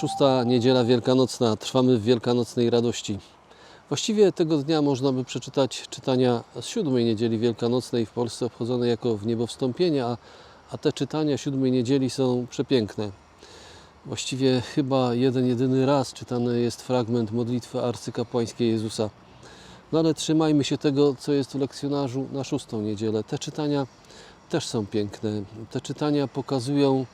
Szósta niedziela wielkanocna. Trwamy w wielkanocnej radości. Właściwie tego dnia można by przeczytać czytania z siódmej niedzieli wielkanocnej w Polsce obchodzone jako w niebowstąpienie, a, a te czytania siódmej niedzieli są przepiękne. Właściwie chyba jeden, jedyny raz czytany jest fragment modlitwy arcykapłańskiej Jezusa. No ale trzymajmy się tego, co jest w lekcjonarzu na szóstą niedzielę. Te czytania też są piękne. Te czytania pokazują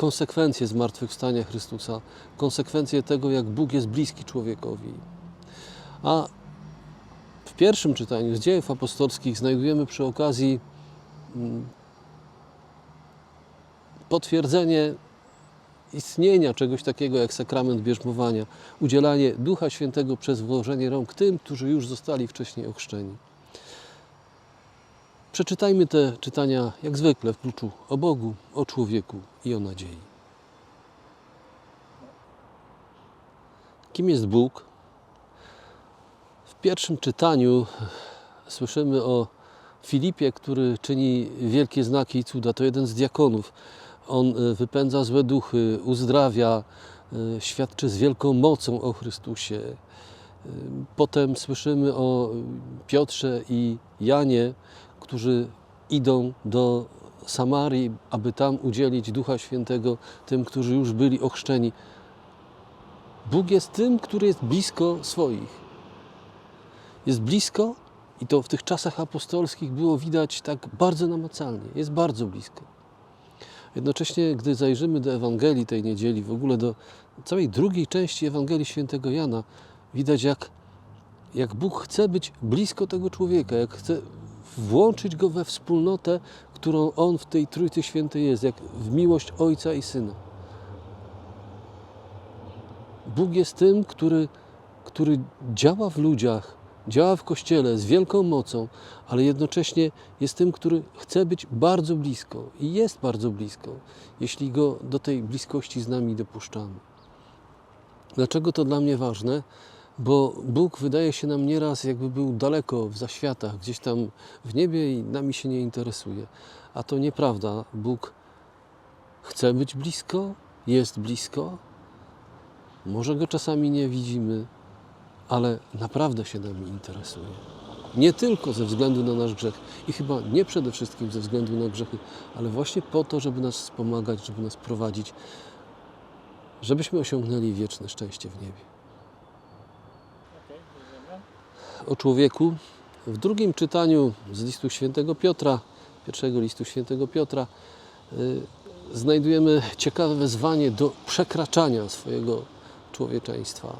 konsekwencje zmartwychwstania Chrystusa, konsekwencje tego, jak Bóg jest bliski człowiekowi. A w pierwszym czytaniu z dziejów apostolskich znajdujemy przy okazji mm, potwierdzenie istnienia czegoś takiego jak sakrament bierzmowania, udzielanie Ducha Świętego przez włożenie rąk tym, którzy już zostali wcześniej ochrzczeni. Przeczytajmy te czytania jak zwykle w kluczu o Bogu, o człowieku i o nadziei. Kim jest Bóg? W pierwszym czytaniu słyszymy o Filipie, który czyni wielkie znaki i cuda. To jeden z diakonów. On e, wypędza złe duchy, uzdrawia, e, świadczy z wielką mocą o Chrystusie. E, Potem słyszymy o Piotrze i Janie, którzy idą do Samarii, aby tam udzielić Ducha Świętego tym, którzy już byli ochrzczeni. Bóg jest tym, który jest blisko swoich. Jest blisko i to w tych czasach apostolskich było widać tak bardzo namacalnie. Jest bardzo blisko. Jednocześnie, gdy zajrzymy do Ewangelii tej niedzieli, w ogóle do całej drugiej części Ewangelii Świętego Jana, widać jak, jak Bóg chce być blisko tego człowieka, jak chce włączyć go we wspólnotę, którą On w tej Trójcy Świętej jest, jak w miłość Ojca i Syna. Bóg jest tym, który, który działa w ludziach, działa w Kościele z wielką mocą, ale jednocześnie jest tym, który chce być bardzo blisko i jest bardzo blisko, jeśli go do tej bliskości z nami dopuszczamy. Dlaczego to dla mnie ważne? Bo Bóg wydaje się nam nieraz, jakby był daleko w zaświatach, gdzieś tam w niebie i nami się nie interesuje. A to nieprawda. Bóg chce być blisko, jest blisko. Może go czasami nie widzimy, ale naprawdę się nami interesuje. Nie tylko ze względu na nasz grzech i chyba nie przede wszystkim ze względu na grzechy, ale właśnie po to, żeby nas wspomagać, żeby nas prowadzić, żebyśmy osiągnęli wieczne szczęście w niebie. O człowieku w drugim czytaniu z listu świętego Piotra, pierwszego listu świętego Piotra, y, znajdujemy ciekawe wezwanie do przekraczania swojego człowieczeństwa.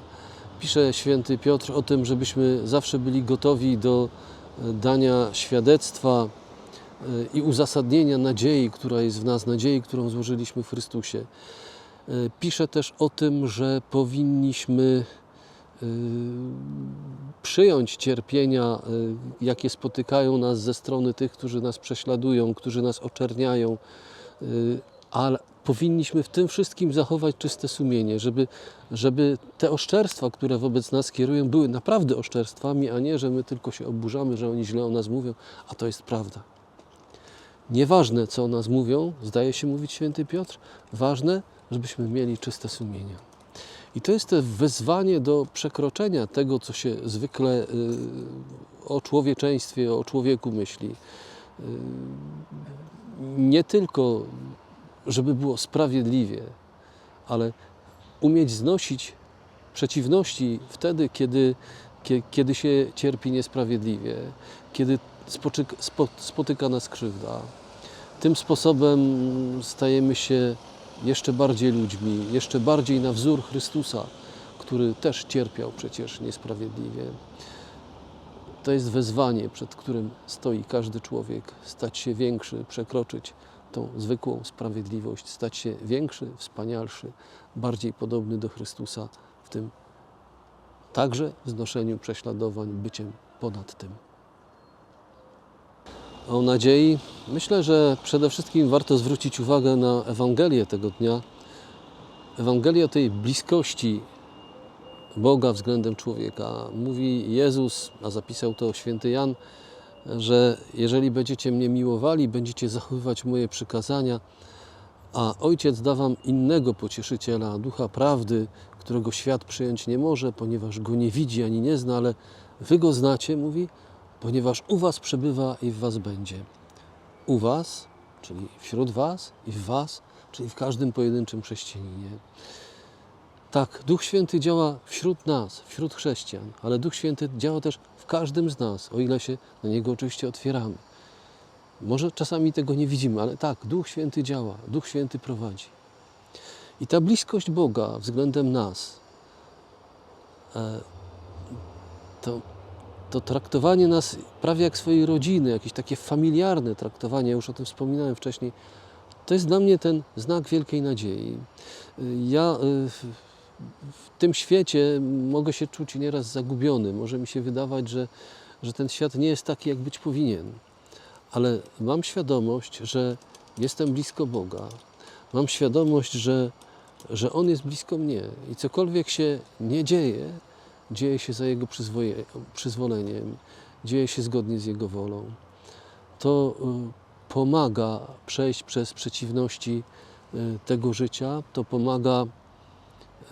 Pisze święty Piotr o tym, żebyśmy zawsze byli gotowi do e, dania świadectwa e, i uzasadnienia nadziei, która jest w nas, nadziei, którą złożyliśmy w Chrystusie. Pisze też o tym, że powinniśmy przyjąć cierpienia, e, jakie spotykają nas ze strony tych, którzy nas prześladują, którzy nas oczerniają, e, ale powinniśmy w tym wszystkim zachować czyste sumienie, żeby, żeby te oszczerstwa, które wobec nas kierują, były naprawdę oszczerstwami, a nie, że my tylko się oburzamy, że oni źle o nas mówią, a to jest prawda. Nieważne, co o nas mówią, zdaje się mówić święty Piotr, ważne, żebyśmy mieli czyste sumienie. I to jest to wezwanie do przekroczenia tego, co się zwykle y, o człowieczeństwie, o człowieku myśli. Y, Nie tylko, żeby było sprawiedliwie, ale umieć znosić przeciwności wtedy, kiedy, kie- kiedy się cierpi niesprawiedliwie, kiedy spotyka nas krzywda. Tym sposobem stajemy się jeszcze bardziej ludźmi, jeszcze bardziej na wzór Chrystusa, który też cierpiał przecież niesprawiedliwie. To jest wezwanie, przed którym stoi każdy człowiek, stać się większy, przekroczyć tą zwykłą sprawiedliwość, stać się większy, wspanialszy, bardziej podobny do Chrystusa w tym także w znoszeniu prześladowań, byciem ponad tym. O nadziei myślę, że przede wszystkim warto zwrócić uwagę na Ewangelię tego dnia. Ewangelię tej bliskości Boga względem człowieka. Mówi Jezus, a zapisał to święty Jan, że jeżeli będziecie mnie miłowali, będziecie zachowywać moje przykazania, A Ojciec da wam innego pocieszyciela, ducha prawdy, którego świat przyjąć nie może, ponieważ go nie widzi ani nie zna, ale wy go znacie, mówi, ponieważ u was przebywa i w was będzie. U was, czyli wśród was i w was, czyli w każdym pojedynczym chrześcijaninie. Tak, Duch Święty działa wśród nas, wśród chrześcijan, ale Duch Święty działa też w każdym z nas, o ile się na Niego oczywiście otwieramy. Może czasami tego nie widzimy, ale tak, Duch Święty działa, Duch Święty prowadzi. I ta bliskość Boga względem nas, e, to, to traktowanie nas prawie jak swojej rodziny, jakieś takie familiarne traktowanie, już o tym wspominałem wcześniej, to jest dla mnie ten znak wielkiej nadziei. Ja y, w tym świecie mogę się czuć nieraz zagubiony. Może mi się wydawać, że, że ten świat nie jest taki, jak być powinien. Ale mam świadomość, że jestem blisko Boga. Mam świadomość, że, że On jest blisko mnie i cokolwiek się nie dzieje, dzieje się za Jego przyzwoleniem, dzieje się zgodnie z Jego wolą. To y, pomaga przejść przez przeciwności y, tego życia, to pomaga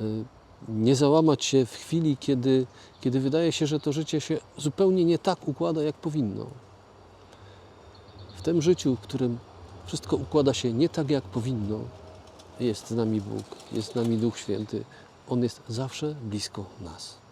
y, nie załamać się w chwili, kiedy, kiedy wydaje się, że to życie się zupełnie nie tak układa, jak powinno. W tym życiu, w którym wszystko układa się nie tak, jak powinno, jest z nami Bóg, jest z nami Duch Święty. On jest zawsze blisko nas.